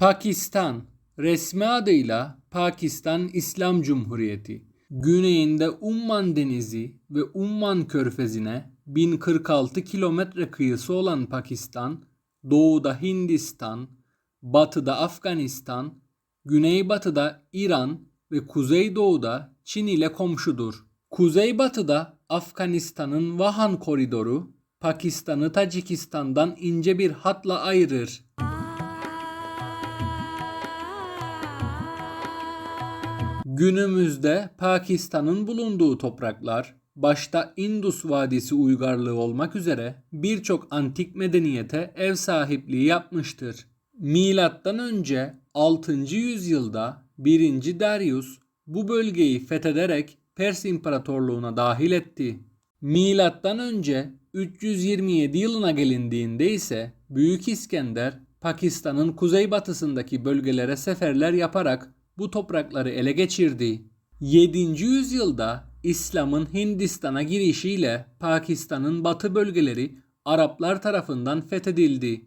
Pakistan resmi adıyla Pakistan İslam Cumhuriyeti. Güneyinde Umman Denizi ve Umman Körfezi'ne 1046 kilometre kıyısı olan Pakistan, doğuda Hindistan, batıda Afganistan, güneybatıda İran ve kuzeydoğuda Çin ile komşudur. Kuzeybatıda Afganistan'ın Vahan koridoru, Pakistan'ı Tacikistan'dan ince bir hatla ayırır. Günümüzde Pakistan'ın bulunduğu topraklar başta Indus Vadisi uygarlığı olmak üzere birçok antik medeniyete ev sahipliği yapmıştır. Milattan önce 6. yüzyılda 1. Darius bu bölgeyi fethederek Pers İmparatorluğu'na dahil etti. Milattan önce 327 yılına gelindiğinde ise Büyük İskender Pakistan'ın kuzeybatısındaki bölgelere seferler yaparak bu toprakları ele geçirdi. 7. yüzyılda İslam'ın Hindistan'a girişiyle Pakistan'ın batı bölgeleri Araplar tarafından fethedildi.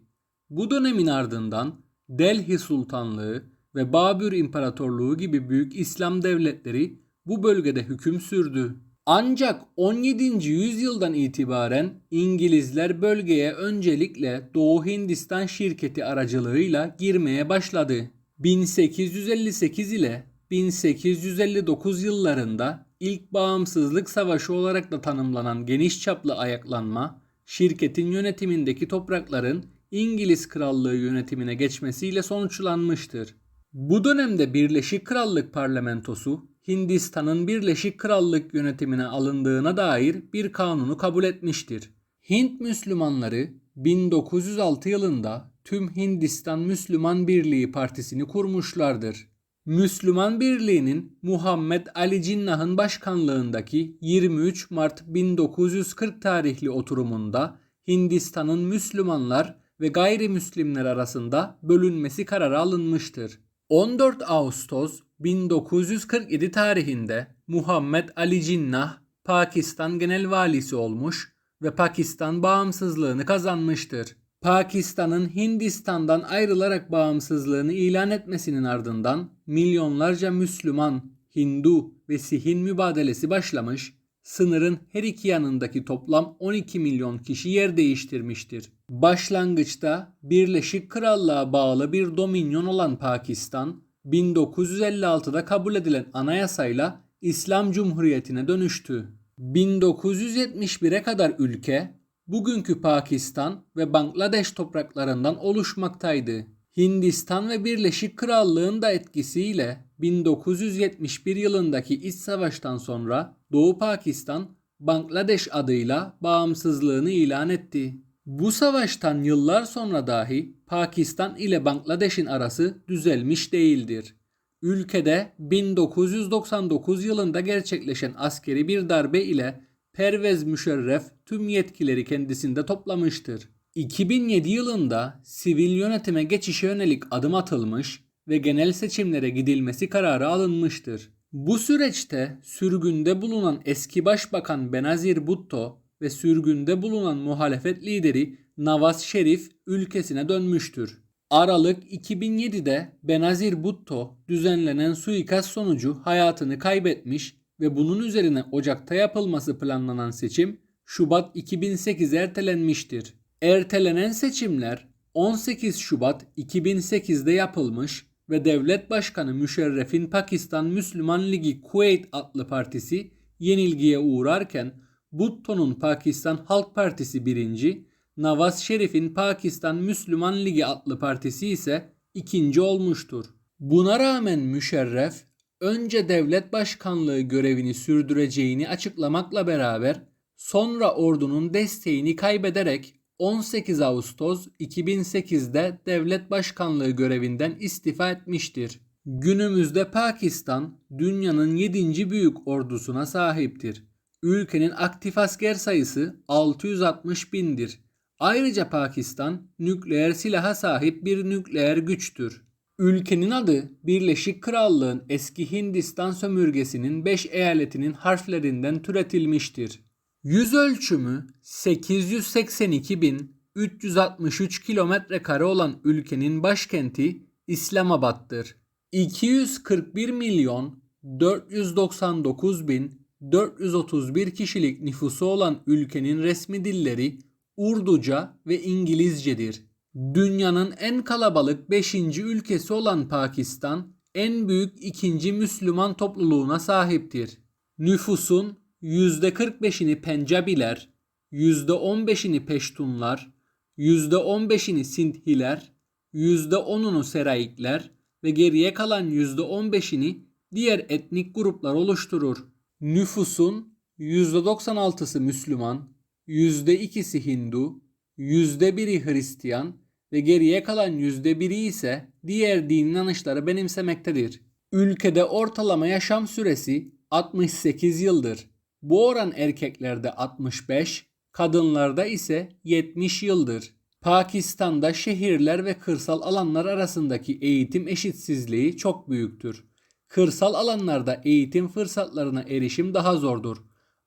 Bu dönemin ardından Delhi Sultanlığı ve Babür İmparatorluğu gibi büyük İslam devletleri bu bölgede hüküm sürdü. Ancak 17. yüzyıldan itibaren İngilizler bölgeye öncelikle Doğu Hindistan şirketi aracılığıyla girmeye başladı. 1858 ile 1859 yıllarında ilk bağımsızlık savaşı olarak da tanımlanan geniş çaplı ayaklanma, şirketin yönetimindeki toprakların İngiliz Krallığı yönetimine geçmesiyle sonuçlanmıştır. Bu dönemde Birleşik Krallık Parlamentosu Hindistan'ın Birleşik Krallık yönetimine alındığına dair bir kanunu kabul etmiştir. Hint Müslümanları 1906 yılında tüm Hindistan Müslüman Birliği Partisi'ni kurmuşlardır. Müslüman Birliği'nin Muhammed Ali Cinnah'ın başkanlığındaki 23 Mart 1940 tarihli oturumunda Hindistan'ın Müslümanlar ve gayrimüslimler arasında bölünmesi kararı alınmıştır. 14 Ağustos 1947 tarihinde Muhammed Ali Cinnah Pakistan Genel Valisi olmuş ve Pakistan bağımsızlığını kazanmıştır. Pakistan'ın Hindistan'dan ayrılarak bağımsızlığını ilan etmesinin ardından milyonlarca Müslüman, Hindu ve Sihin mübadelesi başlamış, sınırın her iki yanındaki toplam 12 milyon kişi yer değiştirmiştir. Başlangıçta Birleşik Krallığa bağlı bir dominyon olan Pakistan, 1956'da kabul edilen anayasayla İslam Cumhuriyeti'ne dönüştü. 1971'e kadar ülke bugünkü Pakistan ve Bangladeş topraklarından oluşmaktaydı. Hindistan ve Birleşik Krallığın da etkisiyle 1971 yılındaki iç savaştan sonra Doğu Pakistan Bangladeş adıyla bağımsızlığını ilan etti. Bu savaştan yıllar sonra dahi Pakistan ile Bangladeş'in arası düzelmiş değildir. Ülkede 1999 yılında gerçekleşen askeri bir darbe ile Pervez Müşerref tüm yetkileri kendisinde toplamıştır. 2007 yılında sivil yönetime geçişe yönelik adım atılmış ve genel seçimlere gidilmesi kararı alınmıştır. Bu süreçte sürgünde bulunan eski başbakan Benazir Bhutto ve sürgünde bulunan muhalefet lideri Nawaz Şerif ülkesine dönmüştür. Aralık 2007'de Benazir Bhutto düzenlenen suikast sonucu hayatını kaybetmiş ve bunun üzerine Ocak'ta yapılması planlanan seçim Şubat 2008'e ertelenmiştir. Ertelenen seçimler 18 Şubat 2008'de yapılmış ve Devlet Başkanı Müşerref'in Pakistan Müslüman Ligi Kuveyt adlı partisi yenilgiye uğrarken Bhutto'nun Pakistan Halk Partisi birinci, Nawaz Şerif'in Pakistan Müslüman Ligi adlı partisi ise ikinci olmuştur. Buna rağmen Müşerref önce devlet başkanlığı görevini sürdüreceğini açıklamakla beraber sonra ordunun desteğini kaybederek 18 Ağustos 2008'de devlet başkanlığı görevinden istifa etmiştir. Günümüzde Pakistan dünyanın 7. büyük ordusuna sahiptir. Ülkenin aktif asker sayısı 660 bindir. Ayrıca Pakistan nükleer silaha sahip bir nükleer güçtür. Ülkenin adı Birleşik Krallığın eski Hindistan sömürgesinin 5 eyaletinin harflerinden türetilmiştir. Yüz ölçümü 882.363 kilometre kare olan ülkenin başkenti İslamabad'dır. 241 milyon 499 bin 431 kişilik nüfusu olan ülkenin resmi dilleri Urduca ve İngilizcedir. Dünyanın en kalabalık 5. ülkesi olan Pakistan en büyük ikinci Müslüman topluluğuna sahiptir. Nüfusun %45'ini Pencabiler, %15'ini Peştunlar, %15'ini Sindhiler, %10'unu Seraikler ve geriye kalan %15'ini diğer etnik gruplar oluşturur. Nüfusun %96'sı Müslüman, %2'si Hindu, %1'i Hristiyan ve geriye kalan %1'i ise diğer din inanışları benimsemektedir. Ülkede ortalama yaşam süresi 68 yıldır. Bu oran erkeklerde 65, kadınlarda ise 70 yıldır. Pakistan'da şehirler ve kırsal alanlar arasındaki eğitim eşitsizliği çok büyüktür. Kırsal alanlarda eğitim fırsatlarına erişim daha zordur.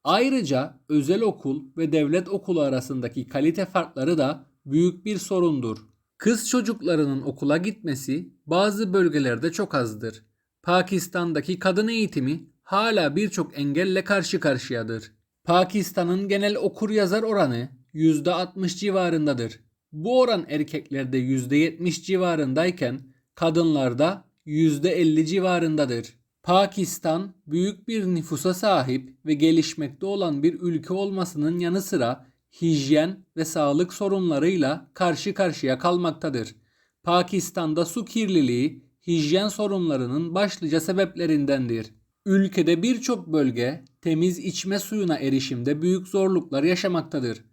Ayrıca özel okul ve devlet okulu arasındaki kalite farkları da büyük bir sorundur. Kız çocuklarının okula gitmesi bazı bölgelerde çok azdır. Pakistan'daki kadın eğitimi hala birçok engelle karşı karşıyadır. Pakistan'ın genel okur yazar oranı %60 civarındadır. Bu oran erkeklerde %70 civarındayken kadınlarda %50 civarındadır. Pakistan büyük bir nüfusa sahip ve gelişmekte olan bir ülke olmasının yanı sıra hijyen ve sağlık sorunlarıyla karşı karşıya kalmaktadır. Pakistan'da su kirliliği hijyen sorunlarının başlıca sebeplerindendir. Ülkede birçok bölge temiz içme suyuna erişimde büyük zorluklar yaşamaktadır.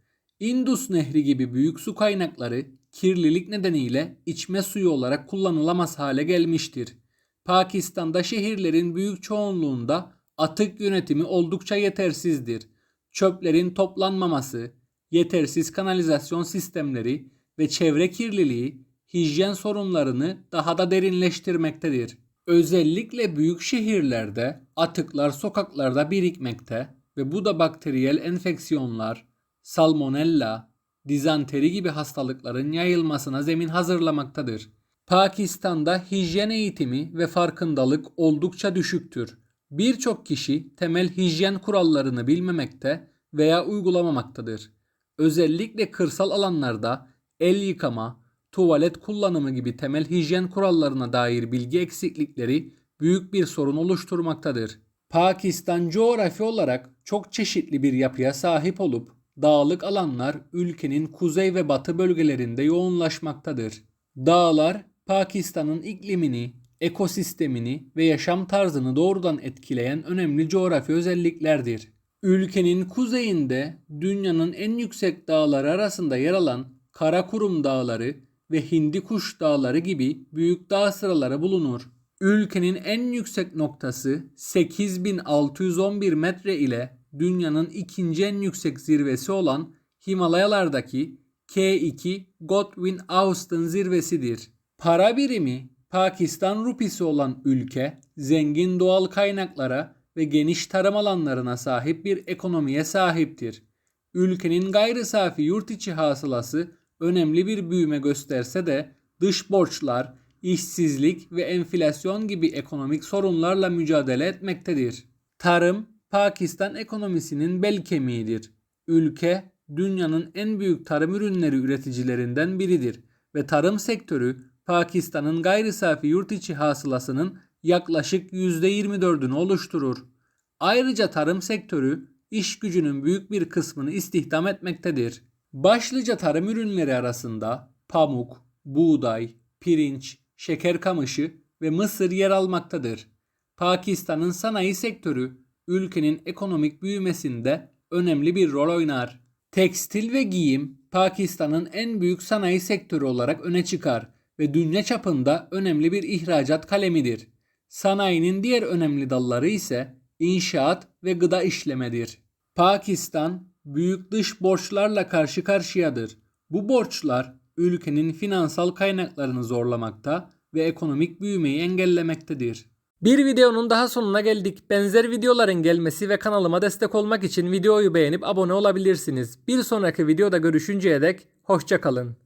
Indus Nehri gibi büyük su kaynakları kirlilik nedeniyle içme suyu olarak kullanılamaz hale gelmiştir. Pakistan'da şehirlerin büyük çoğunluğunda atık yönetimi oldukça yetersizdir. Çöplerin toplanmaması, yetersiz kanalizasyon sistemleri ve çevre kirliliği hijyen sorunlarını daha da derinleştirmektedir. Özellikle büyük şehirlerde atıklar sokaklarda birikmekte ve bu da bakteriyel enfeksiyonlar, salmonella, dizanteri gibi hastalıkların yayılmasına zemin hazırlamaktadır. Pakistan'da hijyen eğitimi ve farkındalık oldukça düşüktür. Birçok kişi temel hijyen kurallarını bilmemekte veya uygulamamaktadır. Özellikle kırsal alanlarda el yıkama, tuvalet kullanımı gibi temel hijyen kurallarına dair bilgi eksiklikleri büyük bir sorun oluşturmaktadır. Pakistan coğrafi olarak çok çeşitli bir yapıya sahip olup dağlık alanlar ülkenin kuzey ve batı bölgelerinde yoğunlaşmaktadır. Dağlar Pakistan'ın iklimini, ekosistemini ve yaşam tarzını doğrudan etkileyen önemli coğrafi özelliklerdir. Ülkenin kuzeyinde dünyanın en yüksek dağları arasında yer alan Karakurum Dağları ve Hindikuş Dağları gibi büyük dağ sıraları bulunur. Ülkenin en yüksek noktası 8611 metre ile dünyanın ikinci en yüksek zirvesi olan Himalayalardaki K2 Godwin Austen zirvesidir. Para birimi Pakistan rupisi olan ülke zengin doğal kaynaklara ve geniş tarım alanlarına sahip bir ekonomiye sahiptir. Ülkenin gayri safi yurt içi hasılası önemli bir büyüme gösterse de dış borçlar, işsizlik ve enflasyon gibi ekonomik sorunlarla mücadele etmektedir. Tarım Pakistan ekonomisinin bel kemiğidir. Ülke dünyanın en büyük tarım ürünleri üreticilerinden biridir ve tarım sektörü Pakistan'ın gayri safi yurt içi hasılasının yaklaşık %24'ünü oluşturur. Ayrıca tarım sektörü iş gücünün büyük bir kısmını istihdam etmektedir. Başlıca tarım ürünleri arasında pamuk, buğday, pirinç, şeker kamışı ve mısır yer almaktadır. Pakistan'ın sanayi sektörü ülkenin ekonomik büyümesinde önemli bir rol oynar. Tekstil ve giyim Pakistan'ın en büyük sanayi sektörü olarak öne çıkar ve dünya çapında önemli bir ihracat kalemidir. Sanayinin diğer önemli dalları ise inşaat ve gıda işlemedir. Pakistan büyük dış borçlarla karşı karşıyadır. Bu borçlar ülkenin finansal kaynaklarını zorlamakta ve ekonomik büyümeyi engellemektedir. Bir videonun daha sonuna geldik. Benzer videoların gelmesi ve kanalıma destek olmak için videoyu beğenip abone olabilirsiniz. Bir sonraki videoda görüşünceye dek hoşçakalın.